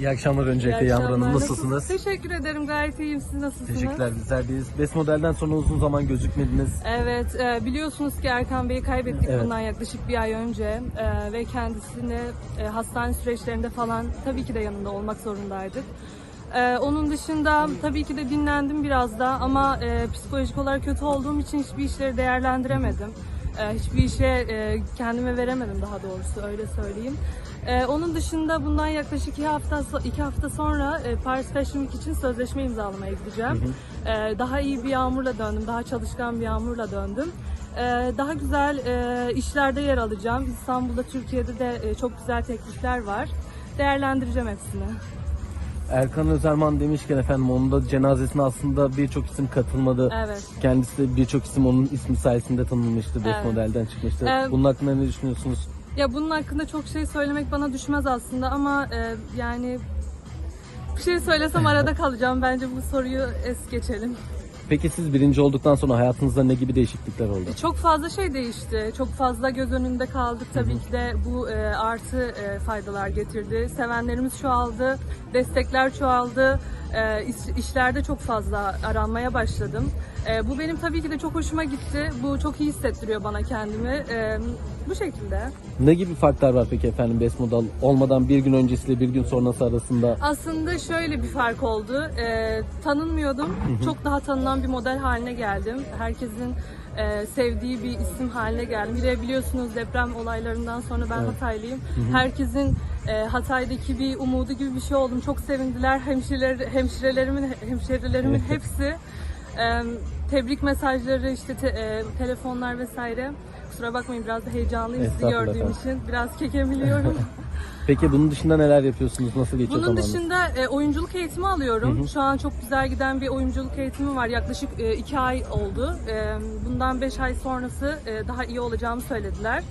İyi akşamlar öncelikle İyi Yağmur akşamlar. Hanım. Nasılsınız? Teşekkür ederim. Gayet iyiyim. Siz nasılsınız? Teşekkürler bizler deyiz. Best Model'den sonra uzun zaman gözükmediniz. Evet, e, biliyorsunuz ki Erkan Bey'i kaybettik Evet. bundan yaklaşık bir ay önce E, ve kendisini e, hastane süreçlerinde falan tabii ki de yanında olmak zorundaydık. E, onun dışında tabii ki de dinlendim biraz da ama e, psikolojik olarak kötü olduğum için hiçbir işleri değerlendiremedim. E, hiçbir işe e, kendime veremedim daha doğrusu öyle söyleyeyim. E, onun dışında bundan yaklaşık iki hafta iki hafta sonra e, Paris Fashion Week için sözleşme imzalamaya gideceğim. E, daha iyi bir yağmurla döndüm, daha çalışkan bir yağmurla döndüm. E, daha güzel e, işlerde yer alacağım. İstanbul'da, Türkiye'de de e, çok güzel teklifler var. Değerlendireceğim hepsini. Erkan Özerman demişken efendim onun da cenazesine aslında birçok isim katılmadı. Evet. Kendisi de birçok isim onun ismi sayesinde tanınmıştı. Evet. Model'den çıkmıştı. Evet. Bunun hakkında ne düşünüyorsunuz? Ya bunun hakkında çok şey söylemek bana düşmez aslında ama e, yani bir şey söylesem arada kalacağım. Bence bu soruyu es geçelim. Peki siz birinci olduktan sonra hayatınızda ne gibi değişiklikler oldu? Çok fazla şey değişti. Çok fazla göz önünde kaldık. Tabii ki de bu e, artı e, faydalar getirdi. Sevenlerimiz çoğaldı, destekler çoğaldı. E, iş- işlerde çok fazla aranmaya başladım. E, bu benim tabii ki de çok hoşuma gitti. Bu çok iyi hissettiriyor bana kendimi. E, bu şekilde. Ne gibi farklar var peki efendim Best Model olmadan bir gün öncesiyle bir gün sonrası arasında? Aslında şöyle bir fark oldu. Ee, tanınmıyordum. Çok daha tanınan bir model haline geldim. Herkesin e, sevdiği bir isim haline geldim. Bir de biliyorsunuz deprem olaylarından sonra ben Hataylıyım. Herkesin e, Hatay'daki bir umudu gibi bir şey oldum. Çok sevindiler. Hemşireler, hemşirelerimin, hemşirelerimin hepsi. e, tebrik mesajları, işte te- e, telefonlar vesaire. Kusura bakmayın biraz da heyecanlıyım sizi Estağfurullah gördüğüm efendim. için. Biraz kekemiliyorum. Peki bunun dışında neler yapıyorsunuz? Nasıl geçiyor Bunun zamanınız? dışında e, oyunculuk eğitimi alıyorum. Şu an çok güzel giden bir oyunculuk eğitimi var. Yaklaşık e, iki ay oldu. E, bundan beş ay sonrası e, daha iyi olacağımı söylediler.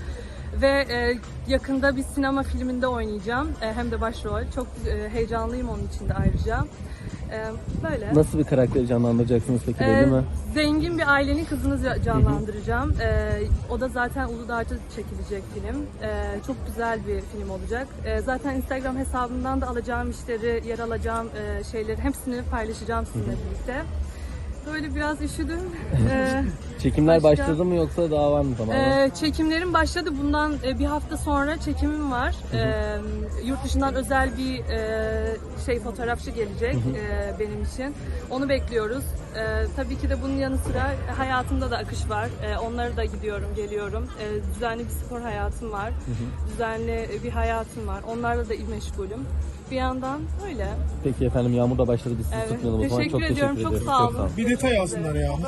Ve e, yakında bir sinema filminde oynayacağım. E, hem de başrol. Çok e, heyecanlıyım onun için de ayrıca. E, böyle. Nasıl bir karakteri canlandıracaksınız peki belli mi? Zengin bir ailenin kızını ca- canlandıracağım. Ee, o da zaten Uludağ'da çekilecek film. Ee, çok güzel bir film olacak. Ee, zaten Instagram hesabımdan da alacağım işleri, yer alacağım e, şeyleri hepsini paylaşacağım sizinle birlikte. Böyle biraz üşüdüm. Ee, Çekimler başka- başladı mı yoksa daha var mı tamamen? ee, çekimlerim başladı. Bundan e, bir hafta sonra çekimim var. Ee, yurt dışından özel bir e, şey fotoğrafçı gelecek e, benim için. Onu bekliyoruz. Ee, tabii ki de bunun yanı sıra hayatımda da akış var. Ee, onları da gidiyorum, geliyorum. Ee, düzenli bir spor hayatım var. Düzenli bir hayatım var. Onlarla da meşgulüm. Bir yandan öyle. Peki efendim Yağmur da başladı biz sizi Evet. tutmayalım o zaman. Teşekkür Çok ediyorum, teşekkür çok ediyoruz. sağ olun. Bir detay alsınlar ya.